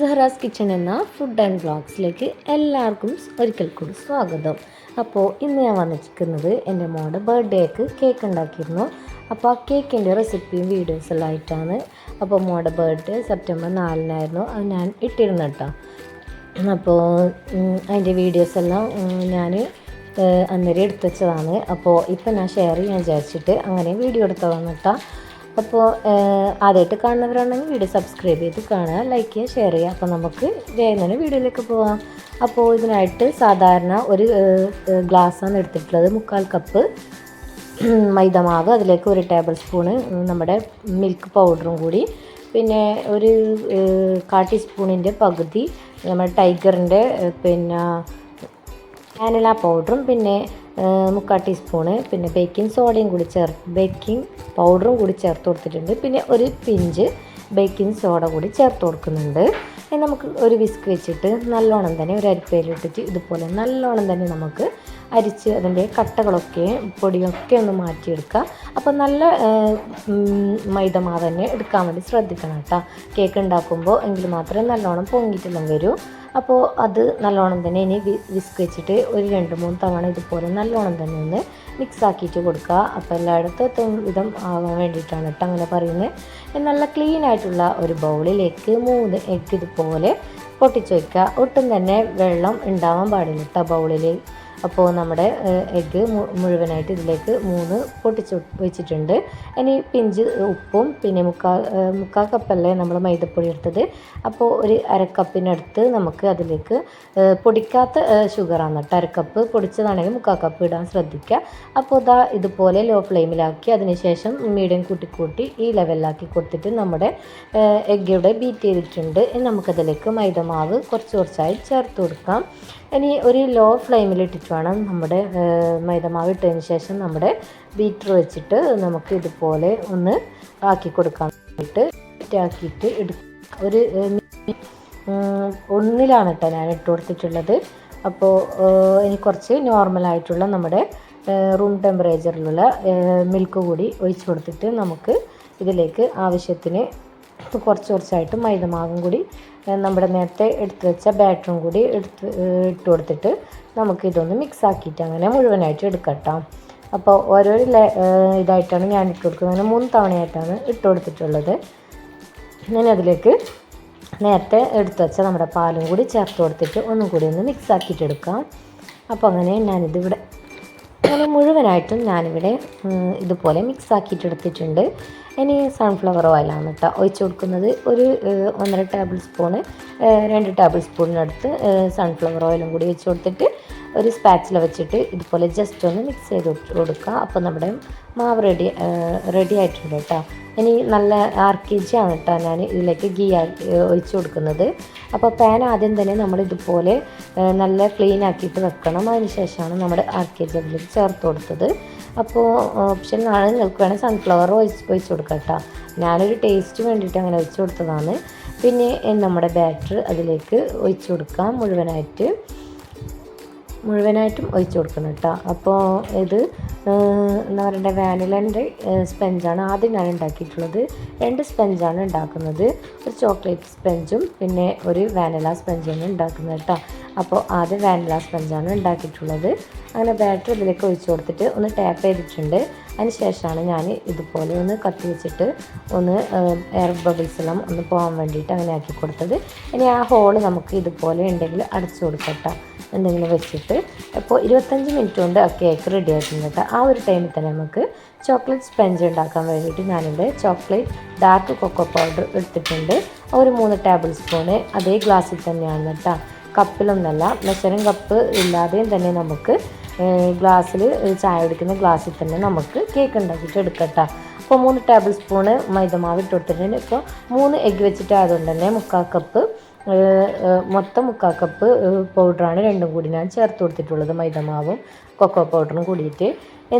Zehra's kitchen എന്ന food and ബ്ലോഗ്സിലേക്ക് എല്ലാവർക്കും ഒരിക്കൽ കൂടി സ്വാഗതം. അപ്പോൾ ഇന്ന് ഞാൻ വന്നിരിക്കുന്നത് എന്റെ മോളുടെ ബർത്ത്ഡേക്ക് കേക്ക് ഉണ്ടാക്കിയിരുന്നു. അപ്പോൾ ആ കേക്കിന്റെ റെസിപ്പിയും വീഡിയോസ് എല്ലാം ആയിട്ടാണ്. അപ്പോൾ മോളുടെ ബർത്ത്ഡേ സെപ്റ്റംബർ നാലിനായിരുന്നു. അത് ഞാൻ ഇട്ടിരുന്നു കേട്ടോ. അപ്പോൾ അതിന്റെ വീഡിയോസ് എല്ലാം ഞാൻ അന്നേരം എടുത്തു വെച്ചതാണ്. അപ്പോൾ ഇപ്പം ഞാൻ ഷെയർ ചെയ്യാൻ വിചാരിച്ചിട്ട് അങ്ങനെ വീഡിയോ എടുത്തതാണ് കേട്ടോ. അപ്പോൾ ആദ്യമായിട്ട് കാണുന്നവരാണെങ്കിൽ വീഡിയോ സബ്സ്ക്രൈബ് ചെയ്ത് കാണുക ലൈക്ക് ചെയ്യുക ഷെയർ ചെയ്യുക. അപ്പോൾ നമുക്ക് തന്നെ വീഡിയോയിലേക്ക് പോവാം. അപ്പോൾ ഇതിനായിട്ട് സാധാരണ ഒരു ഗ്ലാസ്സാണ് എടുത്തിട്ടുള്ളത്. മുക്കാൽ കപ്പ് മൈദമാവ് അതിലേക്ക് ഒരു ടേബിൾ സ്പൂണ് നമ്മുടെ മിൽക്ക് പൗഡറും കൂടി. പിന്നെ ഒരു കാ ടീസ്പൂണിന്റെ പകുതി നമ്മുടെ ടൈഗറിന്റെ പിന്നെ ആനല പൗഡറും പിന്നെ മുക്കാൽ ടീസ്പൂണ് പിന്നെ ബേക്കിംഗ് സോഡയും കൂടി ചേർത്ത് ബേക്കിംഗ് പൗഡറും കൂടി ചേർത്ത് കൊടുത്തിട്ടുണ്ട്. പിന്നെ ഒരു പിഞ്ച് ബേക്കിംഗ് സോഡ കൂടി ചേർത്ത് കൊടുക്കുന്നുണ്ട്. നമുക്ക് ഒരു വിസ്ക് വെച്ചിട്ട് നല്ലോണം തന്നെ ഒരു അരിപ്പയിലിട്ടിട്ട് ഇതുപോലെ നല്ലോണം തന്നെ നമുക്ക് അരിച്ച് അതിന്റെ കട്ടകളൊക്കെ പൊടിയൊക്കെ ഒന്ന് മാറ്റിയെടുക്കുക അപ്പോൾ നല്ല മൈദമാവ് തന്നെ എടുക്കാൻ വേണ്ടി ശ്രദ്ധിക്കണം കേട്ടോ. കേക്ക് ഉണ്ടാക്കുമ്പോൾ എങ്കിൽ മാത്രമേ നല്ലോണം പൊങ്ങിയിട്ടെല്ലാം വരൂ. അപ്പോൾ അത് നല്ലോണം തന്നെ ഇനി വിസ്ക് വെച്ചിട്ട് ഒരു രണ്ട് മൂന്ന് തവണ ഇതുപോലെ നല്ലോണം തന്നെ ഒന്ന് മിക്സ് ആക്കിയിട്ട് കൊടുക്കുക. അപ്പോൾ എല്ലായിടത്തും എത്തും വിധം ആവാൻ വേണ്ടിയിട്ടാണ് കേട്ടോ അങ്ങനെ പറയുന്നത്. നല്ല ക്ലീൻ ആയിട്ടുള്ള ഒരു ബൗളിലേക്ക് മൂന്ന് എഗ്ഗ് ഇതുപോലെ പൊട്ടിച്ച് വയ്ക്കുക ഒട്ടും തന്നെ വെള്ളം ഉണ്ടാവാൻ പാടില്ല കേട്ടോ ബൗളിൽ അപ്പോൾ നമ്മുടെ എഗ്ഗ് മുഴുവനായിട്ട് ഇതിലേക്ക് മൂന്ന് പൊട്ടിച്ച് വെച്ചിട്ടുണ്ട്. ഇനി പിഞ്ച് ഉപ്പും പിന്നെ മുക്കാൽ മുക്കാൽ കപ്പല്ലേ നമ്മൾ മൈദപ്പൊടി എടുത്തത്. അപ്പോൾ ഒരു അരക്കപ്പിനടുത്ത് നമുക്ക് അതിലേക്ക് പൊടിക്കാത്ത ഷുഗറാണ് കേട്ടോ. അരക്കപ്പ് പൊടിച്ചതാണെങ്കിൽ മുക്കാൽ കപ്പ് ഇടാൻ ശ്രദ്ധിക്കുക. അപ്പോൾ ഇതാ ഇതുപോലെ ലോ ഫ്ലെയിമിലാക്കി അതിനുശേഷം മീഡിയം കൂട്ടി കൂട്ടി ഈ ലെവലിലാക്കി കൊടുത്തിട്ട് നമ്മുടെ എഗ്ഗ് ഇവിടെ ബീറ്റ് ചെയ്തിട്ടുണ്ട്. നമുക്കതിലേക്ക് മൈദമാവ് കുറച്ച് കുറച്ചായി ചേർത്ത് കൊടുക്കാം. ഇനി ഒരു ലോ ഫ്ലെയിമിലിട്ടിട്ട് വേണം നമ്മുടെ മൈദമാവ് ഇട്ടതിന് ശേഷം നമ്മുടെ ബീറ്റർ വെച്ചിട്ട് നമുക്ക് ഇതുപോലെ ഒന്ന് ആക്കി കൊടുക്കാൻ വേണ്ടിയിട്ട് ആക്കിയിട്ട് എടുക്കുക ഒരു ഒന്നിലാണ് കേട്ടോ ഞാൻ ഇട്ട് കൊടുത്തിട്ടുള്ളത്. അപ്പോൾ ഇനി കുറച്ച് നോർമലായിട്ടുള്ള നമ്മുടെ റൂം ടെമ്പറേച്ചറിലുള്ള മിൽക്ക് കൂടി ഒഴിച്ച് കൊടുത്തിട്ട് നമുക്ക് ഇതിലേക്ക് ആവശ്യത്തിന് കുറച്ച് കുറച്ചായിട്ട് മൈദമാവും കൂടി നമ്മുടെ നേരത്തെ എടുത്ത് വെച്ച ബാറ്ററും കൂടി എടുത്ത് ഇട്ട് കൊടുത്തിട്ട് നമുക്ക് ഇതൊന്ന് മിക്സ് ആക്കിയിട്ട് അങ്ങനെ മുഴുവനായിട്ട് എടുക്കട്ടോ. അപ്പോൾ ഓരോ ഇതായിട്ടാണ് ഞാൻ ഇട്ട് കൊടുക്കുന്നത്. അങ്ങനെ മൂന്ന് തവണയായിട്ടാണ് ഇട്ട് കൊടുത്തിട്ടുള്ളത്. ഞാൻ അതിലേക്ക് നേരത്തെ എടുത്തു വെച്ച നമ്മുടെ പാലും കൂടി ചേർത്ത് കൊടുത്തിട്ട് ഒന്നും കൂടി ഒന്ന് മിക്സ് ആക്കിയിട്ട് എടുക്കാം. അപ്പോൾ അങ്ങനെ ഞാനിതിവിടെ അങ്ങനെ മുഴുവനായിട്ടും ഞാനിവിടെ ഇതുപോലെ മിക്സ് ആക്കിയിട്ട് എടുത്തിട്ടുണ്ട്. ഇനി സൺഫ്ലവർ ഓയിലാണ് കേട്ടോ ഒഴിച്ച് കൊടുക്കുന്നത് ഒരു ഒന്നര ടേബിൾ സ്പൂണ് രണ്ട് ടേബിൾ സ്പൂണിനടുത്ത് സൺഫ്ലവർ ഓയിലും കൂടി വെച്ച് കൊടുത്തിട്ട് ഒരു സ്പാച്ചിൽ വെച്ചിട്ട് ഇതുപോലെ ജസ്റ്റ് ഒന്ന് മിക്സ് ചെയ്ത് കൊടുക്കുക. അപ്പോൾ നമ്മുടെ മാവ് റെഡി റെഡി ആയിട്ടുണ്ട് കേട്ടോ ഇനി നല്ല ആർ കെ ജി ആണ് കേട്ടോ ഞാൻ ഇതിലേക്ക് ഗീ ഒഴിച്ചു കൊടുക്കുന്നത്. അപ്പോൾ പാൻ ആദ്യം തന്നെ നമ്മൾ ഇതുപോലെ നല്ല ക്ലീൻ ആക്കിയിട്ട് വെക്കണം. അതിന് ശേഷമാണ് നമ്മുടെ ആർ കെ ജി അതിലേക്ക് ചേർത്ത് കൊടുത്തത്. അപ്പോൾ നിങ്ങൾക്ക് വേണമെങ്കിൽ സൺഫ്ലവർ ഒഴിച്ച് ഒഴിച്ച് കൊടുക്കാം കേട്ടോ ഞാനൊരു ടേസ്റ്റ് വേണ്ടിയിട്ട് അങ്ങനെ ഒഴിച്ച് കൊടുത്തതാണ്. പിന്നെ നമ്മുടെ ബാറ്റർ അതിലേക്ക് ഒഴിച്ച് കൊടുക്കാം മുഴുവനായിട്ട്. മുഴുവനായിട്ടും ഒഴിച്ച് കൊടുക്കണം കേട്ടോ അപ്പോൾ ഇത് എന്താ പറയുക വാനിലന്റെ സ്പഞ്ചാണ് ആദ്യം ഞാൻ ഉണ്ടാക്കിയിട്ടുള്ളത്. രണ്ട് സ്പഞ്ചാണ് ഉണ്ടാക്കുന്നത്. ഒരു ചോക്ലേറ്റ് സ്പഞ്ചും പിന്നെ ഒരു വാനില സ്പഞ്ചാണ് ഉണ്ടാക്കുന്നത് കേട്ടോ അപ്പോൾ ആദ്യം വാനില സ്പഞ്ചാണ് ഉണ്ടാക്കിയിട്ടുള്ളത്. അങ്ങനെ ബാറ്റർ ഇതിലേക്ക് ഒഴിച്ച് കൊടുത്തിട്ട് ഒന്ന് ടാപ്പ് ചെയ്തിട്ടുണ്ട്. അതിന് ശേഷമാണ് ഞാൻ ഇതുപോലെ ഒന്ന് കത്തി വെച്ചിട്ട് ഒന്ന് എയർ ബബിൾസ് എല്ലാം ഒന്ന് പോകാൻ വേണ്ടിയിട്ട് അങ്ങനെ ആക്കി കൊടുത്തത്. ഇനി ആ ഹോൾ നമുക്ക് ഇതുപോലെ ഉണ്ടെങ്കിൽ അടച്ചു കൊടുക്കട്ടോ. എന്തെങ്കിലും വെച്ചിട്ട്. അപ്പോൾ ഇരുപത്തഞ്ച് മിനിറ്റ് കൊണ്ട് ആ കേക്ക് റെഡി ആയിട്ടുണ്ട് ആ ഒരു ടൈമിൽ തന്നെ നമുക്ക് ചോക്ലേറ്റ് സ്പഞ്ച് ഉണ്ടാക്കാൻ വേണ്ടിയിട്ട് ഞാനിവിടെ ചോക്ലേറ്റ് ഡാർക്ക് കൊക്കോ പൗഡർ എടുത്തിട്ടുണ്ട്. ഒരു മൂന്ന് ടേബിൾ സ്പൂണ് അതേ ഗ്ലാസ്സിൽ തന്നെയാണ് കേട്ടോ. കപ്പിലൊന്നല്ല മെഷറിംഗ് കപ്പ് ഇല്ലാതെയും തന്നെ നമുക്ക് ഗ്ലാസ്സിൽ ചായ കുടിക്കുന്ന ഗ്ലാസ്സിൽ തന്നെ നമുക്ക് കേക്ക് ഉണ്ടാക്കിയിട്ട് എടുക്കട്ടോ. അപ്പോൾ മൂന്ന് ടേബിൾ സ്പൂണ് മൈദമാവ് ഇട്ട് കൊടുത്തിട്ടുണ്ട്. ഇപ്പോൾ മൂന്ന് എഗ്ഗ് വെച്ചിട്ടായതുകൊണ്ട് തന്നെ മുക്കാൽ കപ്പ് മൊത്തം മുക്കാൽ കപ്പ് പൗഡറാണ് രണ്ടും കൂടി ഞാൻ ചേർത്ത് കൊടുത്തിട്ടുള്ളത് മൈദമാവും കൊക്കോ പൗഡറും കൂടിയിട്ട്.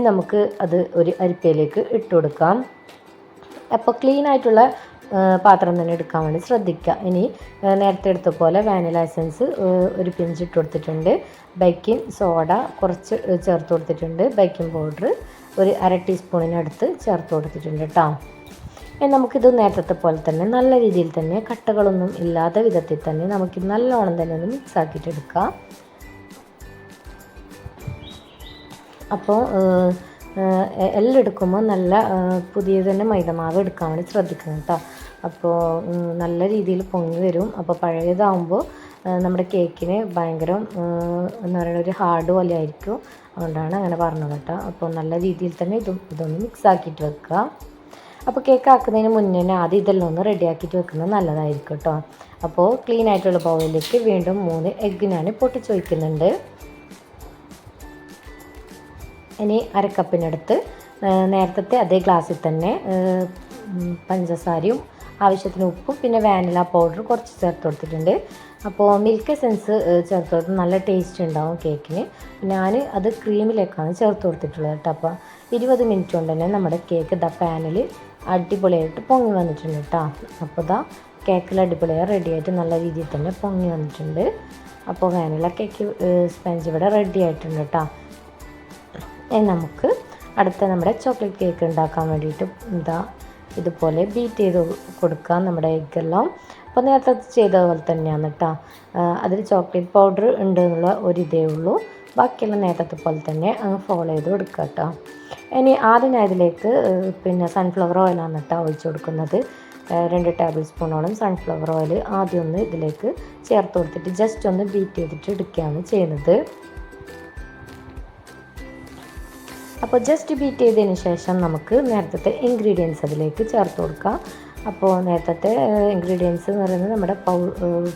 നമുക്ക് അത് ഒരു അരിപ്പയിലേക്ക് ഇട്ട് കൊടുക്കാം. അപ്പോൾ ക്ലീൻ ആയിട്ടുള്ള പാത്രം തന്നെ എടുക്കാൻ വേണ്ടി ശ്രദ്ധിക്കുക. ഇനി നേരത്തെ എടുത്ത പോലെ വാനില എസൻസ് ഒരു പിഞ്ച് ഇട്ട് കൊടുത്തിട്ടുണ്ട്. ബേക്കിംഗ് സോഡ കുറച്ച് ചേർത്ത് കൊടുത്തിട്ടുണ്ട്. ബേക്കിംഗ് പൗഡർ ഒരു അര ടീസ്പൂണിനടുത്ത് ചേർത്ത് കൊടുത്തിട്ടുണ്ട് കേട്ടോ നമുക്കിത് നേരത്തെ പോലെ തന്നെ നല്ല രീതിയിൽ തന്നെ കട്ടകളൊന്നും ഇല്ലാത്ത വിധത്തിൽ തന്നെ നമുക്ക് നല്ലോണം തന്നെ ഒന്ന് മിക്സ് ആക്കിയിട്ട് എടുക്കാം. അപ്പോൾ എല്ലാം എടുക്കുമ്പോൾ നല്ല പുതിയ തന്നെ മൈദമാവ് എടുക്കാൻ വേണ്ടി ശ്രദ്ധിക്കണം കേട്ടോ അപ്പോൾ നല്ല രീതിയിൽ പൊങ്ങി വരും. അപ്പോൾ പഴയതാകുമ്പോൾ നമ്മുടെ കേക്കിന് ഭയങ്കര എന്താ പറയുക ഒരു ഹാർഡ് പോലെ ആയിരിക്കും. അതുകൊണ്ടാണ് അങ്ങനെ പറഞ്ഞത് കേട്ടോ അപ്പോൾ നല്ല രീതിയിൽ തന്നെ ഇതും ഇതൊന്ന് മിക്സ് ആക്കിയിട്ട് വെക്കുക അപ്പോൾ കേക്ക് ആക്കുന്നതിന് മുന്നേ തന്നെ ആദ്യം ഇതെല്ലാം ഒന്ന് റെഡി ആക്കിയിട്ട് വെക്കുന്നത് നല്ലതായിരിക്കും കേട്ടോ അപ്പോൾ ക്ലീൻ ആയിട്ടുള്ള ബൗളിലേക്ക് വീണ്ടും മൂന്ന് എഗ്ഗ് ഞാൻ പൊട്ടിച്ച് വയ്ക്കുന്നുണ്ട് ഇനി അരക്കപ്പിനടുത്ത് നേരത്തെ അതേ ഗ്ലാസ്സിൽ തന്നെ പഞ്ചസാരയും ആവശ്യത്തിന് ഉപ്പും പിന്നെ വാനില പൗഡർ കുറച്ച് ചേർത്ത് കൊടുത്തിട്ടുണ്ട്. അപ്പോൾ മിൽക്ക് എസെൻസ് ചേർത്ത് കൊടുത്ത് നല്ല ടേസ്റ്റ് ഉണ്ടാവും കേക്കിന്. ഞാൻ അത് ക്രീമിലേക്കാണ് ചേർത്ത് കൊടുത്തിട്ടുള്ളത് കേട്ടോ. അപ്പോൾ ഇരുപത് മിനിറ്റ് കൊണ്ട് തന്നെ നമ്മുടെ കേക്ക് ദ പാനിൽ അടിപൊളിയായിട്ട് പൊങ്ങി വന്നിട്ടുണ്ട് കേട്ടോ. അപ്പോൾ ഇതാ കേക്കിൽ അടിപൊളിയായി റെഡിയായിട്ട് നല്ല രീതിയിൽ തന്നെ പൊങ്ങി വന്നിട്ടുണ്ട്. അപ്പോൾ വാനില കേക്ക് സ്പഞ്ച് ഇവിടെ റെഡി ആയിട്ടുണ്ട് കേട്ടോ. നമുക്ക് അടുത്ത നമ്മുടെ ചോക്ലേറ്റ് കേക്ക് ഉണ്ടാക്കാൻ വേണ്ടിയിട്ട് എന്താ ഇതുപോലെ ബീറ്റ് ചെയ്ത് കൊടുക്കാം നമ്മുടെ എഗ്ഗെല്ലാം അപ്പോൾ നേരത്തെ ചെയ്ത പോലെ തന്നെയാണ് കേട്ടോ അതിൽ ചോക്ലേറ്റ് പൗഡർ ഉണ്ട് എന്നുള്ള ഒരിതേ ഇതേ ഉള്ളൂ. ബാക്കിയെല്ലാം നേരത്തെ പോലെ തന്നെ അങ്ങ് ഫോളോ ചെയ്ത് കൊടുക്കുക കേട്ടോ ഇനി ആദ്യം ഞാൻ ഇതിലേക്ക് പിന്നെ സൺഫ്ലവർ ഓയിലാണ് കേട്ടോ ഒഴിച്ച് കൊടുക്കുന്നത്. രണ്ട് ടേബിൾ സ്പൂണോളം സൺഫ്ലവർ ഓയിൽ ആദ്യം ഒന്ന് ഇതിലേക്ക് ചേർത്ത് കൊടുത്തിട്ട് ജസ്റ്റ് ഒന്ന് ബീറ്റ് ചെയ്തിട്ട് എടുക്കുകയാണ് ചെയ്യുന്നത്. അപ്പോൾ ജസ്റ്റ് ബീറ്റ് ചെയ്തതിന് ശേഷം നമുക്ക് നേരത്തെ ഇൻഗ്രീഡിയൻസ് അതിലേക്ക് ചേർത്ത് കൊടുക്കാം. അപ്പോൾ നേരത്തെ ഇൻഗ്രീഡിയൻസ് എന്ന് പറയുന്നത് നമ്മുടെ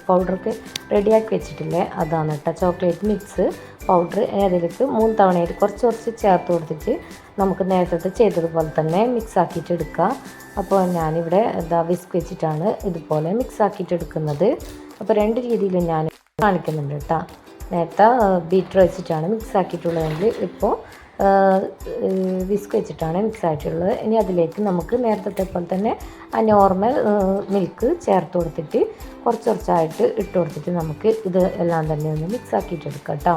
പൗഡർക്ക് റെഡിയാക്കി വെച്ചിട്ടില്ലേ? അതാണ് കേട്ടോ ചോക്ലേറ്റ് മിക്സ് പൗഡർ അതിലേക്ക് മൂന്ന് തവണയായിട്ട് കുറച്ച് കുറച്ച് ചേർത്ത് കൊടുത്തിട്ട് നമുക്ക് നേരത്തെ ചെയ്തതുപോലെ തന്നെ മിക്സ് ആക്കിയിട്ട് എടുക്കാം. അപ്പോൾ ഞാനിവിടെ എന്താ വിസ്ക് വെച്ചിട്ടാണ് ഇതുപോലെ മിക്സ് ആക്കിയിട്ട് എടുക്കുന്നത്. അപ്പോൾ രണ്ട് രീതിയിൽ ഞാൻ കാണിക്കുന്നുണ്ട് കേട്ടോ നേരത്തെ ബീറ്റർ വെച്ചിട്ടാണ് മിക്സ് ആക്കിയിട്ടുള്ളതെങ്കിൽ ഇപ്പോൾ വിസ്ക് വെച്ചിട്ടാണ് മിക്സ് ആയിട്ടുള്ളത്. ഇനി അതിലേക്ക് നമുക്ക് നേരത്തെ പോലെ തന്നെ ആ നോർമൽ മിൽക്ക് ചേർത്ത് കൊടുത്തിട്ട് കുറച്ച് കുറച്ചായിട്ട് ഇട്ട് കൊടുത്തിട്ട് നമുക്ക് ഇത് എല്ലാം തന്നെ ഒന്ന് മിക്സ് ആക്കിയിട്ടെടുക്കാം കേട്ടോ.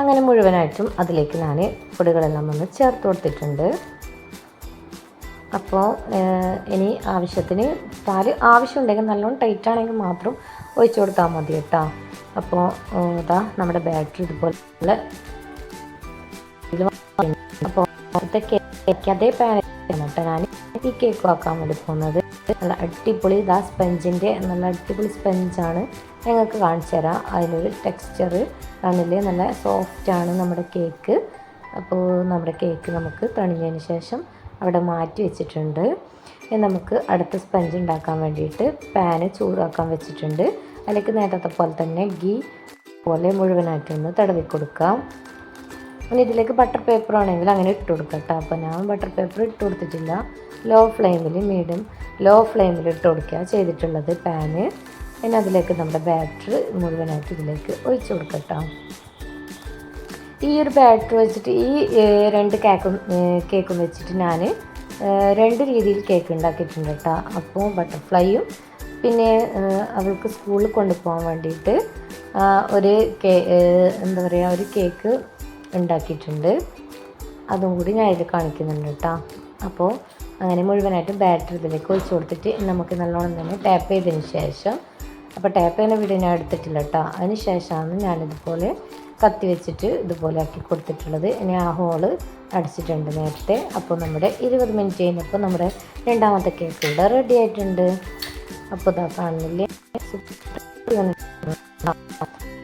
അങ്ങനെ മുഴുവനായിട്ടും അതിലേക്ക് ഞാൻ പൊടികളെല്ലാം ഒന്ന് ചേർത്ത് കൊടുത്തിട്ടുണ്ട്. അപ്പോൾ ഇനി ആവശ്യത്തിന് പാൽ ആവശ്യമുണ്ടെങ്കിൽ നല്ലോണം ടൈറ്റ് ആണെങ്കിൽ മാത്രം ഒഴിച്ചു കൊടുത്താൽ മതി കേട്ടോ. അപ്പോൾ ഇതാ നമ്മുടെ ബാറ്ററി ഇതുപോലെ അപ്പോൾ കേക്ക് അതേ പാനട്ടോ ഞാൻ ഈ കേക്ക് ആക്കാൻ വേണ്ടി പോകുന്നത്. നല്ല അടിപൊളി ഇതാ സ്പഞ്ചിന്റെ നല്ല അടിപൊളി സ്പഞ്ചാണ് ഞങ്ങൾക്ക് കാണിച്ചു തരാം. അതിനൊരു ടെക്സ്ചർ കാണില്ലേ നല്ല സോഫ്റ്റാണ് നമ്മുടെ കേക്ക് അപ്പോൾ നമ്മുടെ കേക്ക് നമുക്ക് തണിഞ്ഞതിന് ശേഷം അവിടെ മാറ്റി വെച്ചിട്ടുണ്ട്. ഇനി നമുക്ക് അടുത്ത സ്പഞ്ച് ഉണ്ടാക്കാൻ വേണ്ടിയിട്ട് പാന് ചൂടാക്കാൻ വെച്ചിട്ടുണ്ട്. അതിലേക്ക് നേരത്തെ പോലെ തന്നെ ഗീ പോലെ മുഴുവനായിട്ടൊന്ന് തടവി കൊടുക്കാം. പിന്നെ ഇതിലേക്ക് ബട്ടർ പേപ്പർ ആണെങ്കിൽ അങ്ങനെ ഇട്ട് കൊടുക്കാം കേട്ടോ. അപ്പോൾ ഞാൻ ബട്ടർ പേപ്പർ ഇട്ട് കൊടുത്തിട്ടില്ല. ലോ ഫ്ലെയിമിൽ മീഡിയം ലോ ഫ്ലെയിമിൽ ഇട്ട് കൊടുക്കുക ചെയ്തിട്ടുള്ളത് പാന് പിന്നെ അതിലേക്ക് നമ്മുടെ ബാറ്റർ മുഴുവനായിട്ട് ഇതിലേക്ക് ഒഴിച്ചു കൊടുക്കട്ടോ ഈ ഒരു ബാറ്റർ വെച്ചിട്ട് ഈ രണ്ട് കേക്കും കേക്കും വെച്ചിട്ട് ഞാൻ രണ്ട് രീതിയിൽ കേക്ക് ഉണ്ടാക്കിയിട്ടുണ്ട് കേട്ടോ. അപ്പോൾ ബട്ടർഫ്ലൈയും പിന്നെ അവൾക്ക് സ്കൂളിൽ കൊണ്ടുപോകാൻ വേണ്ടിയിട്ട് ഒരു കേ എന്താ പറയുക ഒരു കേക്ക് ഉണ്ടാക്കിയിട്ടുണ്ട്. അതും കൂടി ഞാൻ ഇത് കാണിക്കുന്നുണ്ട് കേട്ടോ. അപ്പോൾ അങ്ങനെ മുഴുവനായിട്ട് ബാറ്റർ ഇതിലേക്ക് ഒഴിച്ച് കൊടുത്തിട്ട് നമുക്ക് നല്ലോണം തന്നെ ടാപ്പ് ചെയ്തതിന് ശേഷം അപ്പോൾ ടാപ്പ് ചെയ്യുന്ന വീഡിയോ ഞാൻ എടുത്തിട്ടില്ല കേട്ടോ. അതിന് ശേഷമാണ് ഞാനിതുപോലെ കത്തി വെച്ചിട്ട് ഇതുപോലെ ആക്കി കൊടുത്തിട്ടുള്ളത്. ഇനി ആ ഹോൾ അടിച്ചിട്ടുണ്ട് നേരത്തെ. അപ്പോൾ നമ്മുടെ ഇരുപത് മിനിറ്റ് കഴിഞ്ഞപ്പോൾ നമ്മുടെ രണ്ടാമത്തെ കേക്ക് ഇവിടെ റെഡി ആയിട്ടുണ്ട്. അപ്പോൾ ഇതാ കാണുന്നില്ലേ?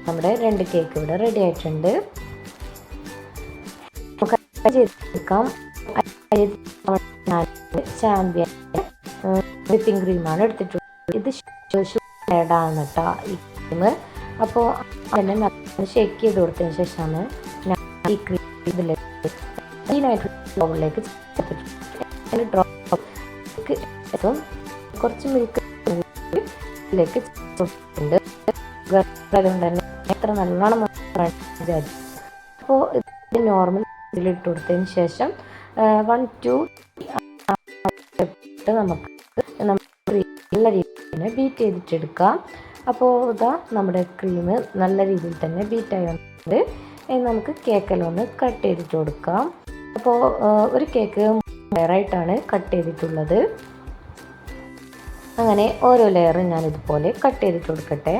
നമ്മുടെ രണ്ട് കേക്ക് ഇവിടെ റെഡി ആയിട്ടുണ്ട്. ചെയ്തെടുക്കാം ചാമ്പ്യൻ വിപ്പിംഗ് ക്രീമാണ് എടുത്തിട്ടുള്ളത്. ഇത് ഷേഡാണ് കേട്ടോ. ഈ ക്രീം അപ്പോൾ അതിനെ നല്ല ഷേക്ക് ചെയ്ത് കൊടുത്തതിന് ശേഷമാണ് ഞാൻ ഈ ക്രീം ഇതിലേക്ക് ബൗളിലേക്ക് ഡ്രോപ്പ് കുറച്ച് മിൽക്ക് എത്ര നല്ലോണം അപ്പോൾ നോർമൽ ഇതിലിട്ട് കൊടുത്തതിന് ശേഷം വൺ ടു നമുക്ക് നല്ല രീതിയിൽ ബീറ്റ് ചെയ്തിട്ടെടുക്കാം. അപ്പോൾ ഇതാ നമ്മുടെ ക്രീം നല്ല രീതിയിൽ തന്നെ ബീറ്റായി വന്നിട്ടുണ്ട് ഇനി നമുക്ക് കേക്കെല്ലാം ഒന്ന് കട്ട് ചെയ്തിട്ട് കൊടുക്കാം. അപ്പോൾ ഒരു കേക്ക് ലെയറായിട്ടാണ് കട്ട് ചെയ്തിട്ടുള്ളത്. അങ്ങനെ ഓരോ ലെയറും ഞാനിതുപോലെ കട്ട് ചെയ്തിട്ട് കൊടുക്കട്ടെ.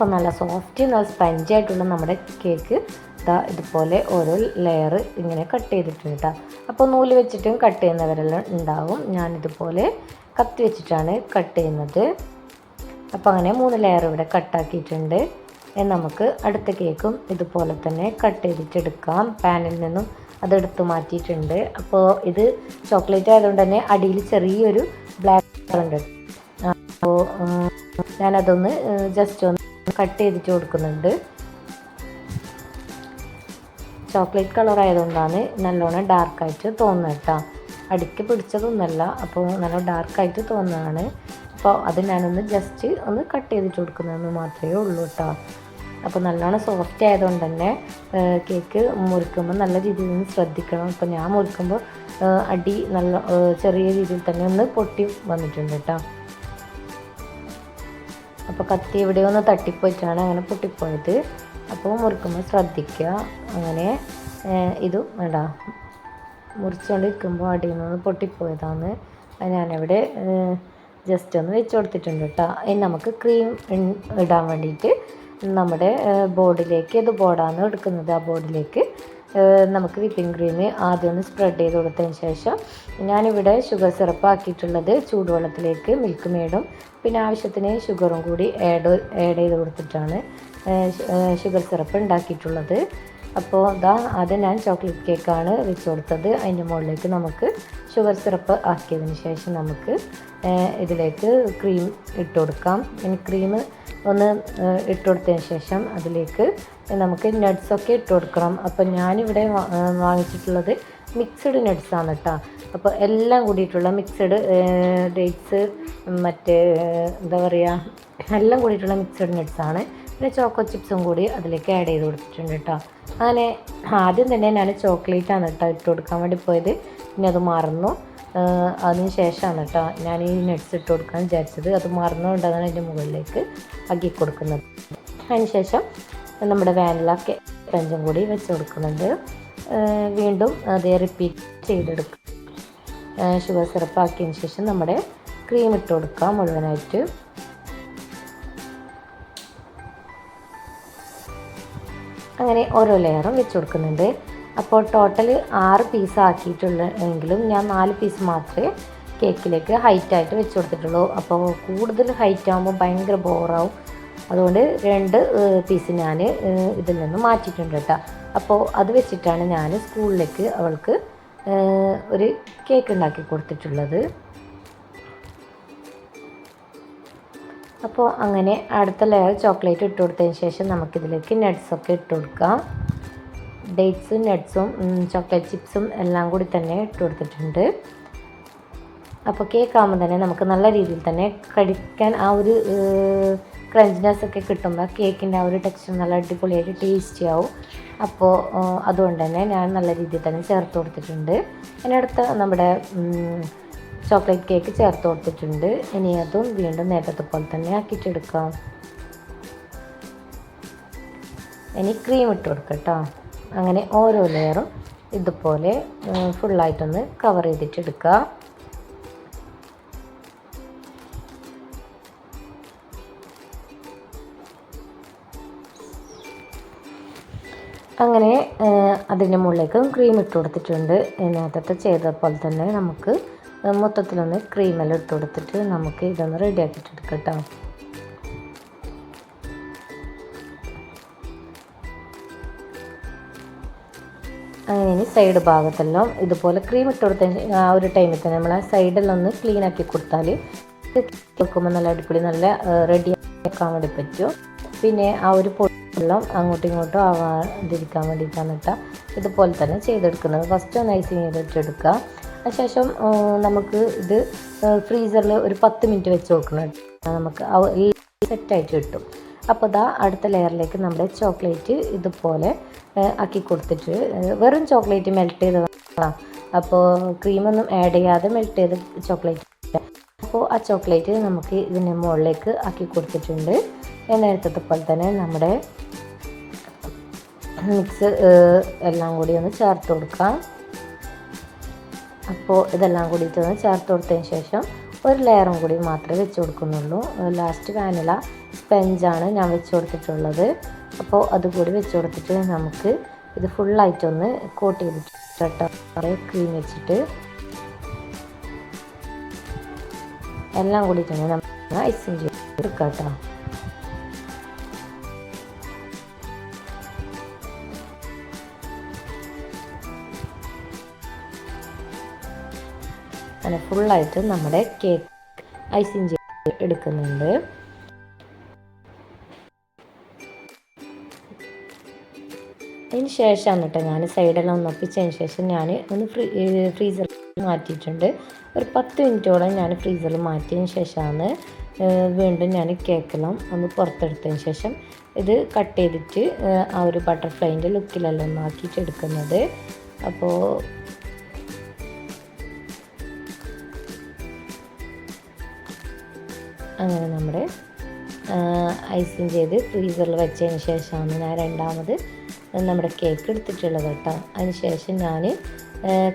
അപ്പോൾ നല്ല സോഫ്റ്റ് നല്ല സ്പഞ്ച് ആയിട്ടുള്ള നമ്മുടെ കേക്ക് ഇതാ ഇതുപോലെ ഓരോ ലെയർ ഇങ്ങനെ കട്ട് ചെയ്തിട്ടുണ്ട് കേട്ടോ അപ്പോൾ നൂൽ വെച്ചിട്ടും കട്ട് ചെയ്യുന്നവരെല്ലാം ഉണ്ടാവും. ഞാനിതുപോലെ കത്തി വെച്ചിട്ടാണ് കട്ട് ചെയ്യുന്നത്. അപ്പോൾ അങ്ങനെ മൂന്ന് ലെയർ ഇവിടെ കട്ടാക്കിയിട്ടുണ്ട് നമുക്ക് അടുത്ത കേക്കും ഇതുപോലെ തന്നെ കട്ട് ചെയ്തിട്ടെടുക്കാം. പാനിൽ നിന്നും അതെടുത്ത് മാറ്റിയിട്ടുണ്ട്. അപ്പോൾ ഇത് ചോക്ലേറ്റ് ആയതുകൊണ്ട് തന്നെ അടിയിൽ ചെറിയൊരു ബ്ലാക്ക് ഉണ്ട്. അപ്പോൾ ഞാനതൊന്ന് ജസ്റ്റ് ഒന്ന് കട്ട് ചെയ്തിട്ട് കൊടുക്കുന്നുണ്ട്. ചോക്ലേറ്റ് കളർ ആയതുകൊണ്ടാണ് നല്ലോണം ഡാർക്കായിട്ട് തോന്നുന്നത് കേട്ടോ. അടിക്ക് പിടിച്ചതൊന്നുമല്ല അപ്പോൾ നല്ല ഡാർക്കായിട്ട് തോന്നുന്നതാണ്. അപ്പോൾ അത് ഞാനൊന്ന് ജസ്റ്റ് ഒന്ന് കട്ട് ചെയ്തിട്ട് കൊടുക്കുന്നതെന്ന് മാത്രമേ ഉള്ളൂ കേട്ടോ. അപ്പോൾ നല്ലോണം സോഫ്റ്റ് ആയതുകൊണ്ട് തന്നെ കേക്ക് മുറിക്കുമ്പോൾ നല്ല രീതിയിൽ നിന്ന് ശ്രദ്ധിക്കണം. അപ്പോൾ ഞാൻ മുറിക്കുമ്പോൾ അടി നല്ല ചെറിയ രീതിയിൽ തന്നെ ഒന്ന് പൊട്ടി വന്നിട്ടുണ്ട് കേട്ടോ. അപ്പോൾ കത്തി ഇവിടെ ഒന്ന് തട്ടിപ്പോയിട്ടാണ് അങ്ങനെ പൊട്ടിപ്പോയത്. അപ്പോൾ മുറിക്കുമ്പോൾ ശ്രദ്ധിക്കുക. അങ്ങനെ ഇത് വേണ്ട. മുറിച്ചുകൊണ്ടിരിക്കുമ്പോൾ അടിയിൽ നിന്ന് പൊട്ടിപ്പോയതാണ് ഞാനവിടെ ജസ്റ്റ് ഒന്ന് വെച്ച് കൊടുത്തിട്ടുണ്ട് കേട്ടോ ഇനി നമുക്ക് ക്രീം ഇടാൻ വേണ്ടിയിട്ട് നമ്മുടെ ബോർഡിലേക്ക് ഇത് ബോർഡാണ് എടുക്കുന്നത് ആ ബോർഡിലേക്ക് നമുക്ക് വിപ്പിംഗ് ക്രീം ആദ്യം ഒന്ന് സ്പ്രെഡ് ചെയ്ത് കൊടുത്തതിന് ശേഷം ഞാനിവിടെ ഷുഗർ സിറപ്പ് ആക്കിയിട്ടുള്ളത് ചൂടുവെള്ളത്തിലേക്ക് മിൽക്ക് മേടും. പിന്നെ ആവശ്യത്തിന് ഷുഗറും കൂടി ആഡ് ആഡ് ചെയ്ത് കൊടുത്തിട്ടാണ് ഷുഗർ സിറപ്പ് ഉണ്ടാക്കിയിട്ടുള്ളത്. അപ്പോൾ ഇതാ ആദ്യം ഞാൻ ചോക്ലേറ്റ് കേക്കാണ് വെച്ച് കൊടുത്തത്. അതിന്റെ മുകളിലേക്ക് നമുക്ക് ഷുഗർ സിറപ്പ് ആക്കിയതിന് ശേഷം നമുക്ക് ഇതിലേക്ക് ക്രീം ഇട്ട് കൊടുക്കാം. ഇനി ക്രീം ഒന്ന് ഇട്ട് കൊടുത്തതിന് ശേഷം അതിലേക്ക് നമുക്ക് നട്ട്സൊക്കെ ഇട്ട് കൊടുക്കണം. അപ്പോൾ ഞാനിവിടെ വാങ്ങിച്ചിട്ടുള്ളത് മിക്സഡ് നട്ട്സാണ് കേട്ടോ അപ്പോൾ എല്ലാം കൂടിയിട്ടുള്ള മിക്സഡ് ഡേറ്റ്സ് മറ്റേ എന്താ പറയുക എല്ലാം കൂടിയിട്ടുള്ള മിക്സഡ് നട്ട്സാണ് പിന്നെ ചോക്കോ ചിപ്സും കൂടി അതിലേക്ക് ആഡ് ചെയ്ത് കൊടുത്തിട്ടുണ്ട് കേട്ടോ അങ്ങനെ ആദ്യം തന്നെ ഞാൻ ചോക്ലേറ്റാണ് കേട്ടോ ഇട്ട് കൊടുക്കാൻ വേണ്ടി പോയത്. പിന്നെ അത് മറന്നു. അതിന് ശേഷമാണ് കേട്ടോ ഞാൻ ഈ നട്ട്സ് ഇട്ട് കൊടുക്കാൻ വിചാരിച്ചത്. അത് മറന്നുകൊണ്ടാണ് അതിന്റെ മുകളിലേക്ക് ആക്കി കൊടുക്കുന്നത്. അതിന് ശേഷം നമ്മുടെ വാനില പഞ്ചം കൂടി വെച്ച് കൊടുക്കുന്നുണ്ട്. വീണ്ടും അതേ റിപ്പീറ്റ് ചെയ്തെടുക്കും. ഷുഗർ സിറപ്പ് ആക്കിയതിന് ശേഷം നമ്മുടെ ക്രീം ഇട്ട് കൊടുക്കാം മുഴുവനായിട്ട്. അങ്ങനെ ഓരോ ലെയറും വെച്ച് കൊടുക്കുന്നുണ്ട്. അപ്പോൾ ടോട്ടൽ ആറ് പീസ് ആക്കിയിട്ടുള്ള എങ്കിലും ഞാൻ നാല് പീസ് മാത്രമേ കേക്കിലേക്ക് ഹൈറ്റായിട്ട് വെച്ച് കൊടുത്തിട്ടുള്ളൂ. അപ്പോൾ കൂടുതൽ ഹൈറ്റ് ആകുമ്പോൾ ഭയങ്കര ബോറാവും അതുകൊണ്ട് രണ്ട് പീസ് ഞാൻ ഇതിൽ നിന്ന് മാറ്റിയിട്ടുണ്ട് കേട്ടോ. അപ്പോൾ അത് വെച്ചിട്ടാണ് ഞാൻ സ്കൂളിലേക്ക് അവൾക്ക് ഒരു കേക്ക് ഉണ്ടാക്കി കൊടുത്തിട്ടുള്ളത്. അപ്പോൾ അങ്ങനെ അടുത്ത ലെയർ ചോക്ലേറ്റ് ഇട്ട് കൊടുത്തതിന് ശേഷം നമുക്കിതിലേക്ക് നട്ട്സൊക്കെ ഇട്ട് കൊടുക്കാം. ഡേറ്റ്സും നട്ട്സും ചോക്ലേറ്റ് ചിപ്സും എല്ലാം കൂടി തന്നെ ഇട്ട് കൊടുത്തിട്ടുണ്ട്. അപ്പോൾ കേക്ക് ആകുമ്പോൾ തന്നെ നമുക്ക് നല്ല രീതിയിൽ തന്നെ കഴിക്കാൻ ആ ഒരു ക്രഞ്ച്നെസ് ഒക്കെ കിട്ടുമ്പോൾ കേക്കിന്റെ ആ ഒരു ടെക്സ്ചർ നല്ല അടിപൊളിയായിട്ട് ടേസ്റ്റി ആവും. അപ്പോൾ അതുകൊണ്ട് തന്നെ ഞാൻ നല്ല രീതിയിൽ തന്നെ ചേർത്ത് കൊടുത്തിട്ടുണ്ട്. അതിനടുത്ത് നമ്മുടെ ചോക്ലേറ്റ് കേക്ക് ചേർത്ത് കൊടുത്തിട്ടുണ്ട്. ഇനി അതും വീണ്ടും നേരത്തെ പോലെ തന്നെ ആക്കിയിട്ടെടുക്കാം. ഇനി ക്രീം ഇട്ട് കൊടുക്കാം കേട്ടോ അങ്ങനെ ഓരോ ലെയറും ഇതുപോലെ ഫുള്ളായിട്ടൊന്ന് കവർ ചെയ്തിട്ടെടുക്കുക അങ്ങനെ അതിന്റെ മുകളിലേക്ക് ക്രീം ഇട്ട് കൊടുത്തിട്ടുണ്ട്. നേരത്തെ ചെയ്ത പോലെ തന്നെ നമുക്ക് മൊത്തത്തിലൊന്ന് ക്രീമെല്ലാം ഇട്ട് കൊടുത്തിട്ട് നമുക്ക് ഇതൊന്ന് റെഡി ആക്കിയിട്ടെടുക്കാം കേട്ടോ. അങ്ങനെ ഇനി സൈഡ് ഭാഗത്തെല്ലാം ഇതുപോലെ ക്രീം ഇട്ട് കൊടുത്ത ആ ഒരു ടൈമിൽ തന്നെ നമ്മൾ ആ സൈഡെല്ലാം ഒന്ന് ക്ലീൻ ആക്കി കൊടുത്താൽ വെക്കുമ്പോൾ നല്ല അടിപൊളി നല്ല റെഡി ആക്കാൻ വേണ്ടി പറ്റും. പിന്നെ ആ ഒരു പൊടിയെല്ലാം അങ്ങോട്ടും ഇങ്ങോട്ടും ആവാതിരിക്കാൻ വേണ്ടിയിട്ടാണ് കേട്ടോ ഇതുപോലെ തന്നെ ചെയ്തെടുക്കുന്നത്. ഫസ്റ്റ് ഒന്ന് ഐസിങ് ചെയ്തിട്ടെടുക്കുക അതിനുശേഷം നമുക്ക് ഇത് ഫ്രീസറിൽ ഒരു പത്ത് മിനിറ്റ് വെച്ച് കൊടുക്കണം നമുക്ക് സെറ്റായിട്ട് കിട്ടും. അപ്പോൾ ഇതാ അടുത്ത ലെയറിലേക്ക് നമ്മുടെ ചോക്ലേറ്റ് ഇതുപോലെ ആക്കി കൊടുത്തിട്ട് വെറും ചോക്ലേറ്റ് മെൽറ്റ് ചെയ്ത് അപ്പോൾ ക്രീമൊന്നും ആഡ് ചെയ്യാതെ മെൽറ്റ് ചെയ്ത് ചോക്ലേറ്റ് അപ്പോൾ ആ ചോക്ലേറ്റ് നമുക്ക് ഇതിന്റെ മുകളിലേക്ക് ആക്കി കൊടുത്തിട്ടുണ്ട്. നേരത്തെ പോലെ തന്നെ നമ്മുടെ മിക്സ് എല്ലാം കൂടി ഒന്ന് ചേർത്ത് കൊടുക്കാം. അപ്പോൾ ഇതെല്ലാം കൂടിയിട്ട് ഒന്ന് ചേർത്ത് കൊടുത്തതിന് ശേഷം ഒരു ലെയറും കൂടി മാത്രമേ വെച്ച് കൊടുക്കുന്നുള്ളൂ. ലാസ്റ്റ് വാനില സ്പെഞ്ചാണ് ഞാൻ വെച്ച് കൊടുത്തിട്ടുള്ളത്. അപ്പോൾ അതുകൂടി വെച്ച് കൊടുത്തിട്ട് നമുക്ക് ഇത് ഫുള്ളായിട്ടൊന്ന് കോട്ട് ചെയ്തിട്ട് കുറേ ക്രീം വെച്ചിട്ട് എല്ലാം കൂടിയിട്ടാണ് നമ്മൾ ഐസിങ് ചെയ്ത് കേട്ടോ. അങ്ങനെ ഫുള്ളായിട്ട് നമ്മുടെ കേക്ക് ഐസിങ് ചെയ്ത് എടുക്കുന്നുണ്ട്. അതിന് ശേഷമാണ് കേട്ടോ ഞാൻ സൈഡെല്ലാം ഒന്ന് ഒപ്പിച്ചതിന് ശേഷം ഞാൻ ഒന്ന് ഫ്രീ ഫ്രീസറിൽ മാറ്റിയിട്ടുണ്ട്. ഒരു പത്ത് മിനിറ്റോളം ഞാൻ ഫ്രീസറിൽ മാറ്റിയതിന് ശേഷമാണ് വീണ്ടും ഞാൻ കേക്കെല്ലാം ഒന്ന് പുറത്തെടുത്തതിന് ശേഷം ഇത് കട്ട് ചെയ്തിട്ട് ആ ഒരു ബട്ടർഫ്ലൈന്റെ ലുക്കിലെല്ലാം ഒന്ന് ആക്കിയിട്ട് എടുക്കുന്നത്. അപ്പോൾ അങ്ങനെ നമ്മുടെ ഐസിങ് ചെയ്ത് ഫ്രീസറിൽ വെച്ചതിന് ശേഷമാണ് ഞാൻ രണ്ടാമത് നമ്മുടെ കേക്ക് എടുത്തിട്ടുള്ളത് കേട്ടോ. അതിന് ശേഷം ഞാൻ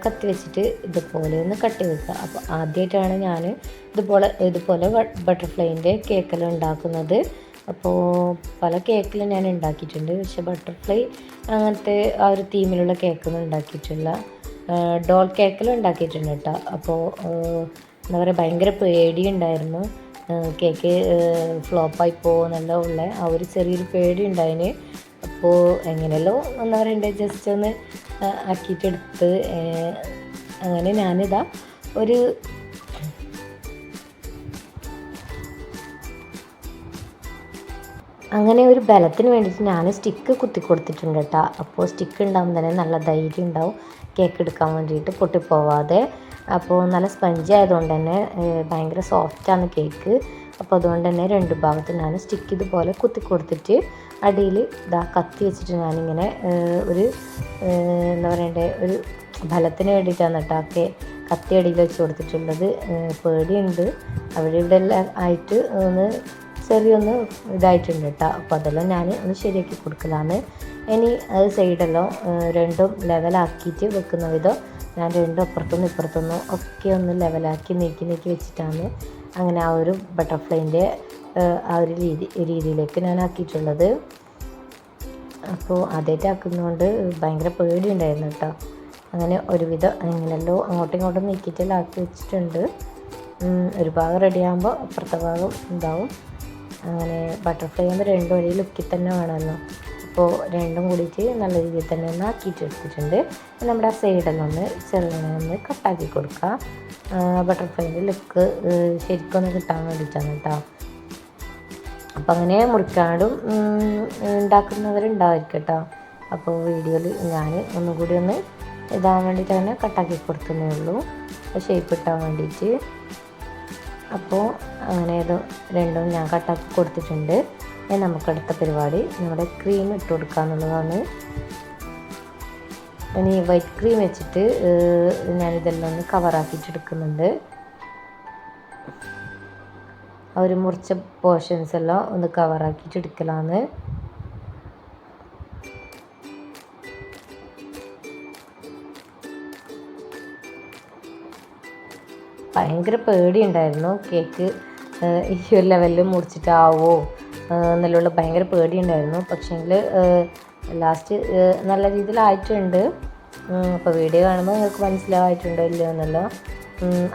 കത്തി വെച്ചിട്ട് ഇതുപോലെ ഒന്ന് കട്ടി വെക്കുക. അപ്പോൾ ആദ്യമായിട്ടാണ് ഞാൻ ഇതുപോലെ ഇതുപോലെ ബട്ടർഫ്ലൈന്റെ കേക്കെല്ലാം ഉണ്ടാക്കുന്നത്. അപ്പോൾ പല കേക്കിലും ഞാൻ ഉണ്ടാക്കിയിട്ടുണ്ട്. പക്ഷെ ബട്ടർഫ്ലൈ അങ്ങനത്തെ ആ ഒരു തീമിലുള്ള കേക്കൊന്നും ഉണ്ടാക്കിയിട്ടില്ല. ഡോൾ കേക്കിലും ഉണ്ടാക്കിയിട്ടുണ്ട് കേട്ടോ. അപ്പോൾ എന്താ പറയുക ഭയങ്കര പേടിയുണ്ടായിരുന്നു. കേക്ക് ഫ്ലോപ്പായി പോകുന്നല്ല ഉള്ള. ആ ഒരു ചെറിയൊരു പേടി ഉണ്ടായിന് അപ്പോൾ എങ്ങനെയല്ലോ എന്താ പറയണ്ടേ ജസ്റ്റ് ഒന്ന് ആക്കിയിട്ടെടുത്ത് അങ്ങനെ ഞാനിതാ ഒരു അങ്ങനെ ഒരു ബലത്തിന് വേണ്ടിയിട്ട് ഞാൻ സ്റ്റിക്ക് കുത്തി കൊടുത്തിട്ടുണ്ട് കേട്ടോ. അപ്പോൾ സ്റ്റിക്ക് ഉണ്ടാകുമ്പോൾ തന്നെ നല്ല ധൈര്യം ഉണ്ടാവും. കേക്ക് എടുക്കാൻ വേണ്ടിയിട്ട് പൊട്ടിപ്പോവാതെ. അപ്പോൾ നല്ല സ്പഞ്ച് ആയതുകൊണ്ട് തന്നെ ഭയങ്കര സോഫ്റ്റാണ് കേക്ക് അപ്പോൾ അതുകൊണ്ട് തന്നെ രണ്ട് ഭാഗത്ത് ഞാൻ സ്റ്റിക്ക് ഇതുപോലെ കുത്തി കൊടുത്തിട്ട് അടിയിൽ ഇതാ കത്തി വെച്ചിട്ട് ഞാനിങ്ങനെ ഒരു എന്താ പറയണ്ടേ ഒരു ഫലത്തിന് വേണ്ടിയിട്ടാണ് കേട്ടോ ഒക്കെ കത്തി അടിയിൽ വെച്ച് കൊടുത്തിട്ടുള്ളത്. പേടിയുണ്ട്. അവിടെ ഇവിടെ എല്ലാം ആയിട്ട് ഒന്ന് ചെറിയൊന്ന് ഇതായിട്ടുണ്ട് കേട്ടോ. അപ്പോൾ അതെല്ലാം ഞാൻ ഒന്ന് ശരിയാക്കി കൊടുക്കലാണ്. ഇനി അത് സൈഡെല്ലാം രണ്ടും ലെവലാക്കിയിട്ട് വെക്കുന്ന വിധം ഞാൻ രണ്ടും അപ്പുറത്തുനിന്ന് ഇപ്പുറത്തുനിന്നും ഒക്കെ ഒന്ന് ലെവലാക്കി നീക്കി നീക്കി വെച്ചിട്ടാണ് അങ്ങനെ ആ ഒരു ബട്ടർഫ്ലൈന്റെ ആ ഒരു രീതി രീതിയിലേക്ക് ഞാൻ ആക്കിയിട്ടുള്ളത്. അപ്പോൾ ആദ്യമായിട്ട് ആക്കുന്നതുകൊണ്ട് ഭയങ്കര പേടി ഉണ്ടായിരുന്നു കേട്ടോ. അങ്ങനെ ഒരുവിധം എങ്ങനെയല്ലോ അങ്ങോട്ടും ഇങ്ങോട്ടും നീക്കിയിട്ടെല്ലാം ആക്കി വെച്ചിട്ടുണ്ട്. ഒരു ഭാഗം റെഡി ആകുമ്പോൾ അപ്പുറത്തെ ഭാഗം ഉണ്ടാവും. അങ്ങനെ ബട്ടർഫ്ലൈ ആകുമ്പോൾ രണ്ടും ഒരേ ലുക്കിൽ തന്നെ വേണമല്ലോ. അപ്പോൾ രണ്ടും കൂടിയിട്ട് നല്ല രീതിയിൽ തന്നെ ഒന്ന് ആക്കിയിട്ട് എടുത്തിട്ടുണ്ട്. നമ്മുടെ ആ സൈഡിൽ നിന്ന് ചെറുങ്ങനെ ഒന്ന് കട്ടാക്കി കൊടുക്കുക ബട്ടർഫ്ലൈന്റെ ലുക്ക് ശരിക്കൊന്ന് കിട്ടാൻ വേണ്ടിയിട്ടാണ് കേട്ടോ. അപ്പം അങ്ങനെ മുറിക്കാടും ഉണ്ടാക്കുന്നവരുണ്ടാവായിരിക്കും കേട്ടോ. അപ്പോൾ വീഡിയോയിൽ ഞാൻ ഒന്നുകൂടി ഒന്ന് ഇതാൻ വേണ്ടിയിട്ട് തന്നെ കട്ടാക്കി കൊടുക്കുന്നേ ഉള്ളൂ. ഷേപ്പ് കിട്ടാൻ വേണ്ടിയിട്ട്. അപ്പോൾ അങ്ങനെ ഇത് രണ്ടും ഞാൻ കട്ടാക്കി കൊടുത്തിട്ടുണ്ട്. ഇനി നമുക്കടുത്ത പരിപാടി. നമ്മുടെ ക്രീം ഇട്ട് കൊടുക്കുക എന്നുള്ളതാണ് ഇനി വൈറ്റ് ക്രീം വെച്ചിട്ട് ഞാനിതെല്ലാം ഒന്ന് കവറാക്കിയിട്ടെടുക്കുന്നുണ്ട് ആ ഒരു മുറിച്ച പോർഷൻസ് എല്ലാം ഒന്ന് കവറാക്കിയിട്ടെടുക്കലാണ് ഭയങ്കര പേടിയുണ്ടായിരുന്നു. കേക്ക് ഈ ഒരു ലെവലിൽ മുറിച്ചിട്ടാവോ? എന്നെല്ലാം ഭയങ്കര പേടിയുണ്ടായിരുന്നു. പക്ഷേങ്കിൽ ലാസ്റ്റ് നല്ല രീതിയിലായിട്ടുണ്ട് അപ്പോൾ വീഡിയോ കാണുമ്പോൾ നിങ്ങൾക്ക് മനസ്സിലാവായിട്ടുണ്ടോ ഇല്ലയോ എന്നല്ലോ.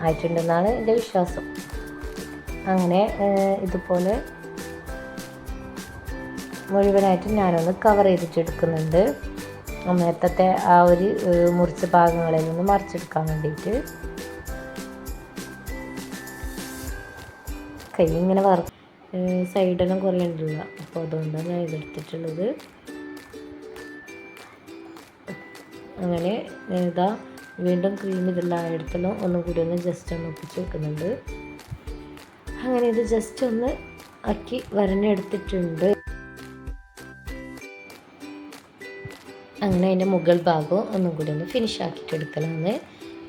ആയിട്ടുണ്ടെന്നാണ് എന്റെ വിശ്വാസം. അങ്ങനെ ഇതുപോലെ മുഴുവനായിട്ട് ഞാനൊന്ന് കവർ ചെയ്തിട്ടെടുക്കുന്നുണ്ട്. നേരത്തെ ആ ഒരു മുറിച്ച ഭാഗങ്ങളിൽ നിന്ന് മറിച്ചെടുക്കാൻ വേണ്ടിയിട്ട്. കൈ ഇങ്ങനെ വറ സൈഡെല്ലാം കുറേ ഉണ്ടല്ലോ. അപ്പോൾ അതുകൊണ്ടാണ് ഞാൻ ഇതെടുത്തിട്ടുള്ളത്. അങ്ങനെ ഇതാ വീണ്ടും ക്രീം ഇതെല്ലാം എടുത്തല്ലോ ഒന്നും കൂടി ഒന്ന് ജസ്റ്റ് ഒന്ന് ഒപ്പിച്ച് വെക്കുന്നുണ്ട്. അങ്ങനെ ഇത് ജസ്റ്റ് ഒന്ന് ആക്കി വരഞ്ഞെടുത്തിട്ടുണ്ട് അങ്ങനെ അതിന്റെ മുകൾ ഭാഗവും ഒന്നും കൂടി ഒന്ന് ഫിനിഷ് ആക്കിയിട്ട് എടുക്കലാണ്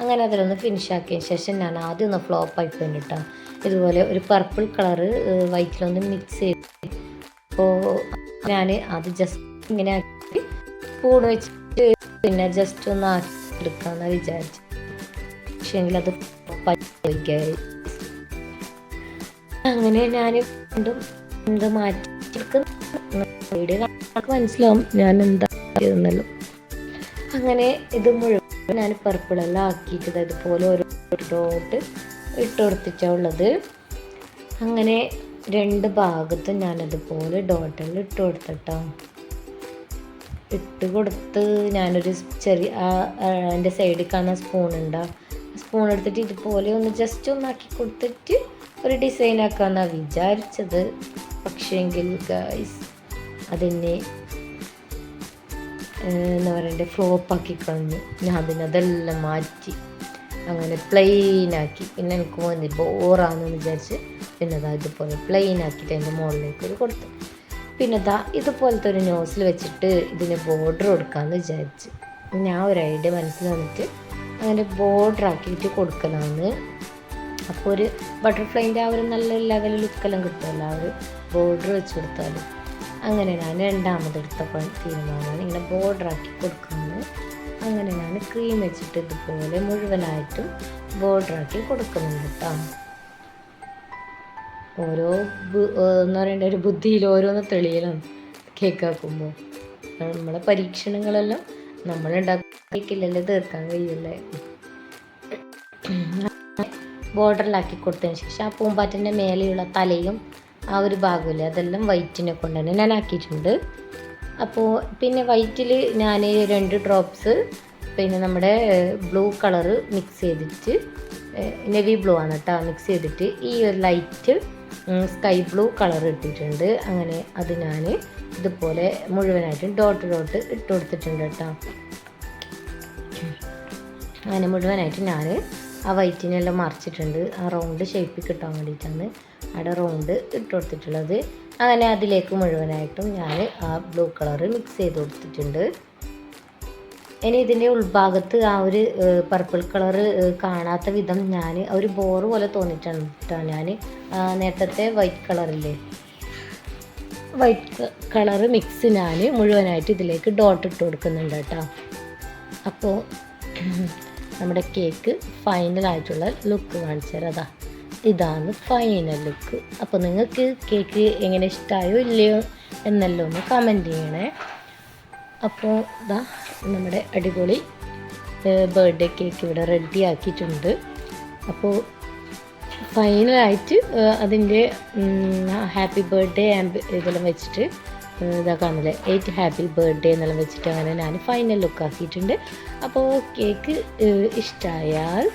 അങ്ങനെ അതിലൊന്ന് ഫിനിഷ് ആക്കിയതിന് ശേഷം ഞാൻ ആദ്യം ഒന്ന് ഫ്ലോപ്പ് ആയി പോയിട്ടോ ഇതുപോലെ ഒരു പർപ്പിൾ കളറ് വൈറ്റിലൊന്ന് മിക്സ് ചെയ്ത്. അപ്പോൾ ഞാൻ അത് ജസ്റ്റ് ഇങ്ങനെ ആക്കി സ്പൂൺ വെച്ചിട്ട് പിന്നെ ജസ്റ്റ് ഒന്ന് ആക്കി എടുക്കാമെന്ന് വിചാരിച്ചു പക്ഷേങ്കിൽ അത് പോയി guys. അങ്ങനെ ഞാൻ വീണ്ടും എന്ത് വീഡിയോ മനസ്സിലാവും ഞാൻ എന്താ അങ്ങനെ ഇത് മുഴുവൻ ഞാൻ പർപ്പിളെല്ലാം ആക്കിയിട്ട് ഇതുപോലെ ഓരോ ഡോട്ട് ഇട്ട് കൊടുത്തിട്ടുള്ളത് അങ്ങനെ രണ്ട് ഭാഗത്തും ഞാനതുപോലെ ഡോട്ടൽ ഇട്ട് കൊടുത്തിട്ടോ ഇട്ട് കൊടുത്ത് ഞാനൊരു ചെറിയ എന്റെ സൈഡിൽ കാണുന്ന സ്പൂൺ ഉണ്ട്? സ്പൂൺ എടുത്തിട്ട് ഇതുപോലെ ഒന്ന് ജസ്റ്റ് ഒന്നാക്കി കൊടുത്തിട്ട് ഒരു ഡിസൈൻ ആക്കാമെന്നാണ് വിചാരിച്ചത്. പക്ഷേങ്കിൽ ഗൈസ് അതിനെ എന്താ പറയണ്ടേ ഫ്ലോപ്പാക്കി കളഞ്ഞു. ഞാൻ പിന്നെ അതെല്ലാം മാറ്റി. അങ്ങനെ പ്ലെയിനാക്കി പിന്നെ എനിക്ക് വന്നി ബോറാണെന്ന് വിചാരിച്ച് പിന്നെ അതാ ഇതുപോലെ പ്ലെയിൻ ആക്കിയിട്ട് എന്റെ മുകളിലേക്ക് ഒരു കൊടുത്തു. പിന്നെ ദാ ഇതുപോലത്തെ ഒരു ന്യൂസിൽ വെച്ചിട്ട് ഇതിന് ബോർഡർ കൊടുക്കാമെന്ന് വിചാരിച്ച്. ഞാൻ ഒരു ഐഡിയ മനസ്സിൽ വന്നിട്ട് അങ്ങനെ ബോർഡർ ആക്കിയിട്ട് കൊടുക്കലാന്ന്. അപ്പോൾ ഒരു ബട്ടർഫ്ലൈന്റെ ആ ഒരു നല്ല ലെവൽ ലുക്കെല്ലാം കിട്ടുമല്ലോ ആ ഒരു ബോർഡർ വെച്ച് കൊടുത്താൽ അങ്ങനെ ഞാൻ രണ്ടാമത് എടുത്തപ്പോൾ തീരുമാനമാണ് ഇങ്ങനെ ബോർഡർ ആക്കി കൊടുക്കുന്നത് അങ്ങനെ ഞാൻ ക്രീം വെച്ചിട്ട് ഇതുപോലെ മുഴുവനായിട്ടും ബോർഡർ ആക്കി കൊടുക്കുന്നുണ്ട് കേട്ടോ. ഓരോ എന്ന് പറയേണ്ട ഒരു ബുദ്ധിയിൽ ഓരോന്ന് തെളിയലാണ് കേക്കാക്കുമ്പോൾ നമ്മളെ പരീക്ഷണങ്ങളെല്ലാം നമ്മളുണ്ടാക്കിക്കില്ലല്ലോ തീർക്കാൻ കഴിയില്ലേ? ബോർഡറിലാക്കി കൊടുത്തതിന് ശേഷം ആ പൂമ്പാറ്റന്റെ മേലെയുള്ള തലയും ആ ഒരു ഭാഗമില്ലേ അതെല്ലാം വൈറ്റിനെ കൊണ്ട് തന്നെ ഞാൻ ആക്കിയിട്ടുണ്ട്. അപ്പോൾ പിന്നെ വൈറ്റിൽ ഞാൻ രണ്ട് ഡ്രോപ്സ് പിന്നെ നമ്മുടെ ബ്ലൂ കളറ് മിക്സ് ചെയ്തിട്ട് നെവി ബ്ലൂ ആണ് കേട്ടോ മിക്സ് ചെയ്തിട്ട് ഈ ഒരു ലൈറ്റ് സ്കൈ ബ്ലൂ കളർ ഇട്ടിട്ടുണ്ട്. അങ്ങനെ അത് ഞാൻ ഇതുപോലെ മുഴുവനായിട്ടും ഡോട്ട് ഡോട്ട് ഇട്ട് കൊടുത്തിട്ടുണ്ട് കേട്ടോ അങ്ങനെ മുഴുവനായിട്ട് ഞാൻ ആ വൈറ്റിനെല്ലാം മറിച്ചിട്ടുണ്ട്. ആ റൗണ്ട് ഷേപ്പിൽ കിട്ടാൻ വേണ്ടിയിട്ടാണ് അവിടെ റൗണ്ട് ഇട്ട് കൊടുത്തിട്ടുള്ളത്. അങ്ങനെ അതിലേക്ക് മുഴുവനായിട്ടും ഞാൻ ആ ബ്ലൂ കളറ് മിക്സ് ചെയ്ത് കൊടുത്തിട്ടുണ്ട്. ഇനി ഇതിന്റെ ഉൾഭാഗത്ത് ആ ഒരു പർപ്പിൾ കളറ് കാണാത്ത വിധം ഞാൻ ഒരു ബോറ് പോലെ തോന്നിയിട്ടാണ് ഞാൻ നേരത്തെ വൈറ്റ് കളറില്ലേ വൈറ്റ് കളറ് മിക്സ് ഞാൻ മുഴുവനായിട്ട് ഇതിലേക്ക് ഡോട്ട് ഇട്ട് കൊടുക്കുന്നുണ്ട് കേട്ടോ അപ്പോൾ നമ്മുടെ കേക്ക് ഫൈനലായിട്ടുള്ള ലുക്ക് കാണിച്ചു തരാം ഇതാണ് ഫൈനൽ ലുക്ക് അപ്പോൾ നിങ്ങൾക്ക് കേക്ക് എങ്ങനെ ഇഷ്ടമായോ ഇല്ലയോ എന്നല്ലോ ഒന്ന് കമന്റ് ചെയ്യണേ. അപ്പോൾ ഇതാ നമ്മുടെ അടിപൊളി ബർത്ത്ഡേ കേക്ക് ഇവിടെ റെഡി ആക്കിയിട്ടുണ്ട്. അപ്പോൾ ഫൈനലായിട്ട് അതിന്റെ ഹാപ്പി ബർത്ത്ഡേ ആംബ് ഇതെല്ലാം വെച്ചിട്ട് ഇതാ കാണില്ലേ എയ്റ്റ് ഹാപ്പി ബർത്ത്ഡേ എന്നെല്ലാം വെച്ചിട്ട് അങ്ങനെ ഞാൻ ഫൈനൽ ലുക്ക് ആക്കിയിട്ടുണ്ട്. അപ്പോൾ കേക്ക് ഇഷ്ടമായാൽ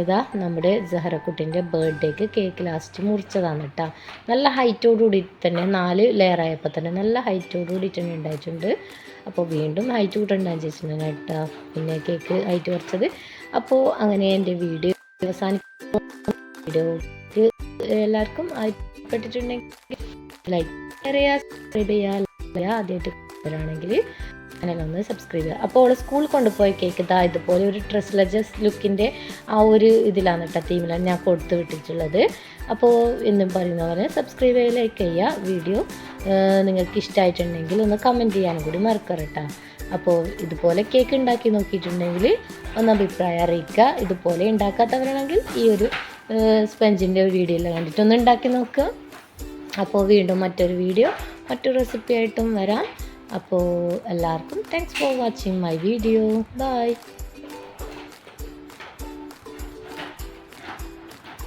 ഇതാ നമ്മുടെ ജഹറക്കുട്ടിന്റെ ബർത്ത്ഡേക്ക് കേക്ക് ലാസ്റ്റ് മുറിച്ചതാണ് കേട്ടോ നല്ല ഹൈറ്റോട് കൂടി തന്നെ നാല് ലെയർ ആയപ്പോൾ തന്നെ നല്ല ഹൈറ്റോട് കൂടി തന്നെ ഉണ്ടായിട്ടുണ്ട്. അപ്പോൾ വീണ്ടും ഹൈറ്റ് കൂട്ടുണ്ടാകും ചേച്ചിട്ടുണ്ട് കേട്ടോ പിന്നെ കേക്ക് ഹൈറ്റ് കുറച്ചത്. അപ്പോൾ അങ്ങനെ എന്റെ വീഡിയോ അവസാനിക്കും വീഡിയോക്ക് എല്ലാവർക്കും ഇഷ്ടപ്പെട്ടിട്ടുണ്ടെങ്കിൽ ലൈക്ക് സബ്സ്ക്രൈബ് ചെയ്യുക ആദ്യമായിട്ട് വരാണെങ്കിൽ ചാനലൊന്ന് സബ്സ്ക്രൈബ് ചെയ്യുക. അപ്പോൾ അവൾ സ്കൂളിൽ കൊണ്ടുപോയ കേക്ക് ഇതാ ഇതുപോലെ ഒരു ഡ്രസ് ലജസ് ലുക്കിന്റെ ആ ഒരു ഇതിലാണ് കേട്ടോ തീമിലാണ് ഞാൻ കൊടുത്തു വിട്ടിട്ടുള്ളത്. അപ്പോൾ എന്നും പറയുന്ന പോലെ സബ്സ്ക്രൈബ് ചെയ്യുക ലൈക്ക് ചെയ്യുക. വീഡിയോ നിങ്ങൾക്ക് ഇഷ്ടമായിട്ടുണ്ടെങ്കിൽ ഒന്ന് കമന്റ് ചെയ്യാനും കൂടി മറക്കരുത് കേട്ടോ അപ്പോൾ ഇതുപോലെ കേക്ക് ഉണ്ടാക്കി നോക്കിയിട്ടുണ്ടെങ്കിൽ ഒന്ന് അഭിപ്രായം അറിയിക്കുക. ഇതുപോലെ ഉണ്ടാക്കാത്തവരാണെങ്കിൽ ഈ ഒരു സ്പഞ്ചിന്റെ വീഡിയോ എല്ലാം കണ്ടിട്ടുന്ന് ഉണ്ടാക്കി നോക്കുക. അപ്പോൾ വീണ്ടും മറ്റൊരു വീഡിയോ മറ്റൊരു റെസിപ്പി ആയിട്ടും വരാം. അപ്പോൾ എല്ലാവർക്കും thanks for watching my video bye